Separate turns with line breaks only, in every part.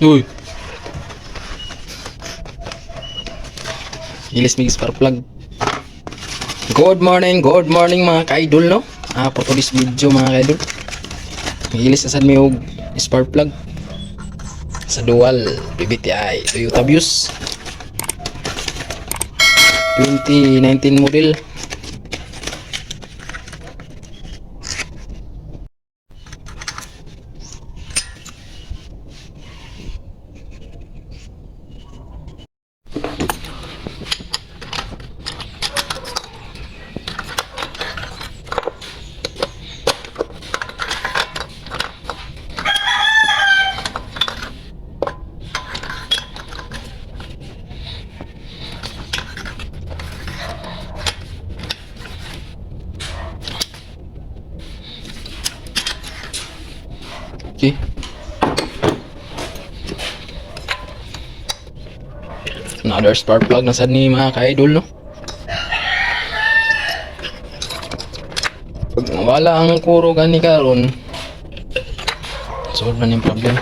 Uy. Ilis mig spark plug. Good morning, good morning mga ka-idol no. Ah, for today's video mga ka-idol. Ilis na sad mi og spark plug sa dual PBTI Toyota Vios 2019 model Okay. Another spark plug na sad ni mga ka-idol, no? Pag nawala ang kuro gani karon, solve na yung problem.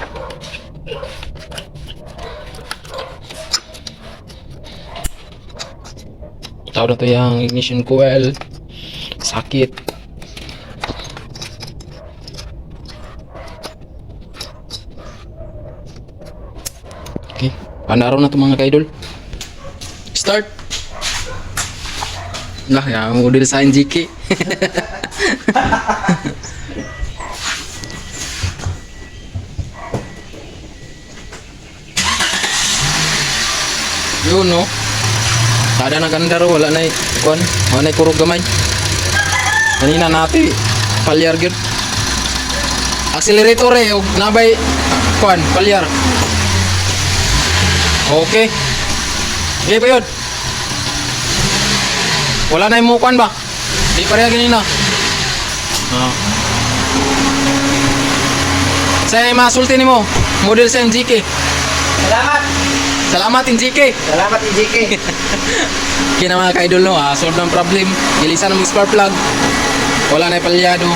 Tawag na to yung ignition coil. Sakit. Okay. Panaraw na to mga ka-idol. Start! Lah, ya, model sa NGK. Yun, no? Kada na ganda ro, wala na kuan, wala na kurog gamay. Kanina natin, palyar gyud. Accelerator eh, nabay kuan, palyar. Okay. Okay pa yun. Wala na yung mukuan ba? Di pareha ganina. Ah. Sa masulti ni mo, model sa NGK.
Salamat!
Salamat NGK.
Salamat, EJK!
Kaya mga ka-idol no, ah, solve ng problem. Ilisan ng spark plug. Wala na yung palyado.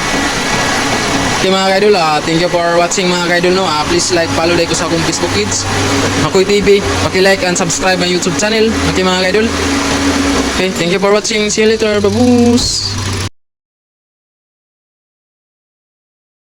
Okay mga ka-idol, ah, thank you for watching mga ka-idol no. Ah, please like, follow like ko sa akong Facebook kids. Makoy TV, paki-like and subscribe my YouTube channel. Okay mga ka-idol. Okay, thank you for watching. See you later. Babush!